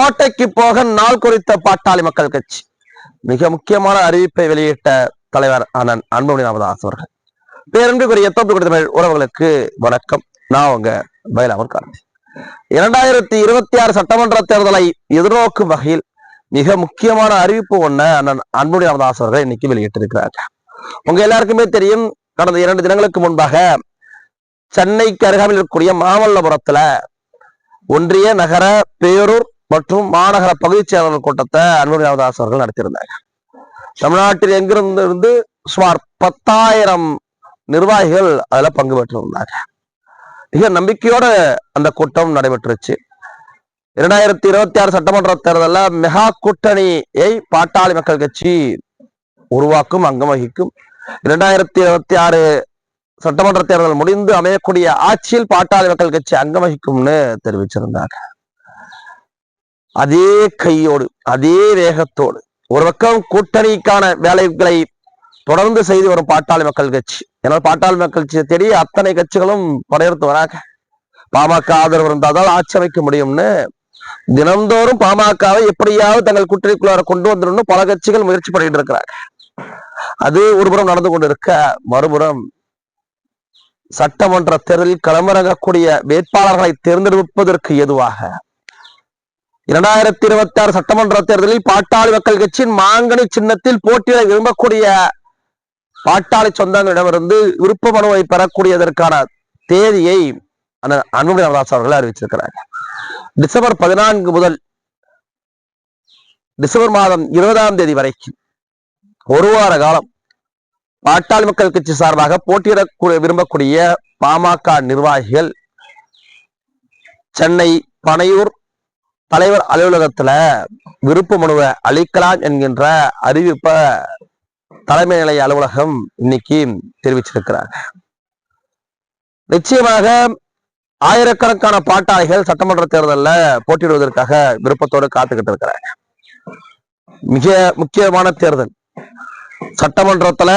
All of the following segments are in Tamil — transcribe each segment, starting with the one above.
கோட்டைக்கு போக நாள் குறித்த பாட்டாளி மக்கள் கட்சி. மிக முக்கியமான அறிவிப்பை வெளியிட்ட தலைவர் அண்ணன் அன்புமணி ராமதாஸ் அவர்கள். பேரன்புக்குரிய தொப்பு கொடுத்த உறவுகளுக்கு வணக்கம். நான் உங்க பயிலாமர் கார்த்தி இரண்டாயிரத்தி இருபத்தி ஆறு சட்டமன்ற தேர்தலை எதிர்நோக்கும் வகையில் மிக முக்கியமான அறிவிப்பு ஒண்ண அண்ணன் அன்புமணி ராமதாஸ் அவர்கள் இன்னைக்கு வெளியிட்டிருக்கிறாங்க உங்க எல்லாருக்குமே தெரியும் கடந்த இரண்டு தினங்களுக்கு முன்பாக சென்னைக்கு அருகாமையில் இருக்கக்கூடிய மாமல்லபுரத்துல ஒன்றிய நகர பேரூர் மற்றும் மாநகர பகுதிச் செயலாளர் கூட்டத்தை அன்புமணி ராமதாஸ் அவர்கள் நடத்தியிருந்தாங்க தமிழ்நாட்டில் எங்கிருந்து இருந்து சுமார் பத்தாயிரம் நிர்வாகிகள் அதுல பங்கு பெற்றிருந்தாங்க மிக நம்பிக்கையோட அந்த கூட்டம் நடைபெற்றுச்சு. இரண்டாயிரத்தி இருபத்தி ஆறு சட்டமன்ற தேர்தலில் மெகா கூட்டணியை பாட்டாளி மக்கள் கட்சி உருவாக்கும் அங்கம் வகிக்கும். இரண்டாயிரத்தி இருபத்தி ஆறு சட்டமன்ற தேர்தல் முடிந்து அமையக்கூடிய ஆட்சியில் பாட்டாளி மக்கள் கட்சி அங்கம் வகிக்கும்னு தெரிவிச்சிருந்தாங்க அதே கையோடு அதே வேகத்தோடு. ஒரு பக்கம் கூட்டணிக்கான வேலைகளை தொடர்ந்து செய்து வரும் பாட்டாளி மக்கள் கட்சி. ஏன்னா பாட்டாளி மக்கள் கட்சியை தேடி அத்தனை கட்சிகளும் படையெடுத்து வராங்க. பாமக ஆதரவு இருந்தால்தான் ஆட்சி அமைக்க முடியும்னு தினந்தோறும் பாமகவை எப்படியாவது தங்கள் கூட்டணிக்குள்ளார கொண்டு வந்துடணும் பல கட்சிகள் முயற்சி பண்ணிட்டு இருக்கிறாங்க. அது ஒருபுறம் நடந்து கொண்டு இருக்க மறுபுறம் சட்டமன்ற தேர்தலில் களமிறங்கக்கூடிய வேட்பாளர்களை தேர்ந்தெடுப்பதற்கு எதுவாக இரண்டாயிரத்தி இருபத்தி ஆறு சட்டமன்ற தேர்தலில் பாட்டாளி மக்கள் கட்சியின் மாங்கனி சின்னத்தில் போட்டியிட விரும்பக்கூடிய பாட்டாளி சொந்தங்களிடமிருந்து விருப்ப மனுவை பெறக்கூடியதற்கான தேதியை அன்புமணி ராமதாஸ் அவர்கள் அறிவிச்சிருக்கிறார். டிசம்பர் பதினான்கு முதல் டிசம்பர் மாதம் இருபதாம் தேதி வரைக்கும் ஒரு வார காலம் பாட்டாளி மக்கள் கட்சி சார்பாக போட்டியிட விரும்பக்கூடிய பாமக நிர்வாகிகள் சென்னை பனையூர் தலைவர் அலுவலகத்துல விருப்ப மனுவை அளிக்கலாம் என்கின்ற அறிவிப்பை தலைமை நிலைய அலுவலகம் இன்னைக்கு தெரிவிச்சிருக்கிறாங்க நிச்சயமாக ஆயிரக்கணக்கான பாட்டாளிகள் சட்டமன்ற தேர்தலில் போட்டியிடுவதற்காக விருப்பத்தோடு காத்துக்கிட்டு இருக்கிறாங்க மிக முக்கியமான தேர்தல். சட்டமன்றத்துல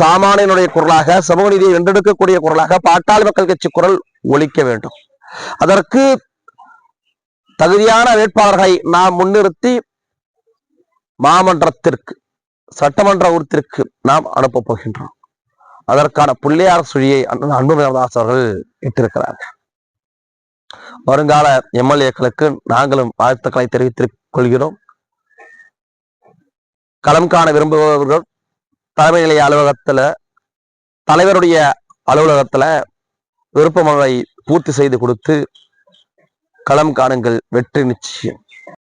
சாமானியனுடைய குரலாக சமூக நீதியை வென்றெடுக்கக்கூடிய குரலாக பாட்டாளி மக்கள் கட்சி குரல் ஒழிக்க வேண்டும். அதற்கு தகுதியான வேட்பாளர்களை நாம் முன்னிறுத்தி மாமன்றத்திற்கு சட்டமன்ற உறுத்திற்கு நாம் அனுப்ப போகின்றோம். அதற்கான பிள்ளையார் சுழியை அன்பு அவர்கள் இட்டிருக்கிறார்கள். வருங்கால எம்எல்ஏக்களுக்கு நாங்களும் வாழ்த்துக்களை தெரிவித்துக் கொள்கிறோம். களம் காண விரும்புபவர்கள் தலைமை நிலைய அலுவலகத்துல தலைவருடைய அலுவலகத்துல விருப்ப மனுவை பூர்த்தி செய்து கொடுத்து களம் காணுங்கள். வெற்றி நிச்சயம்.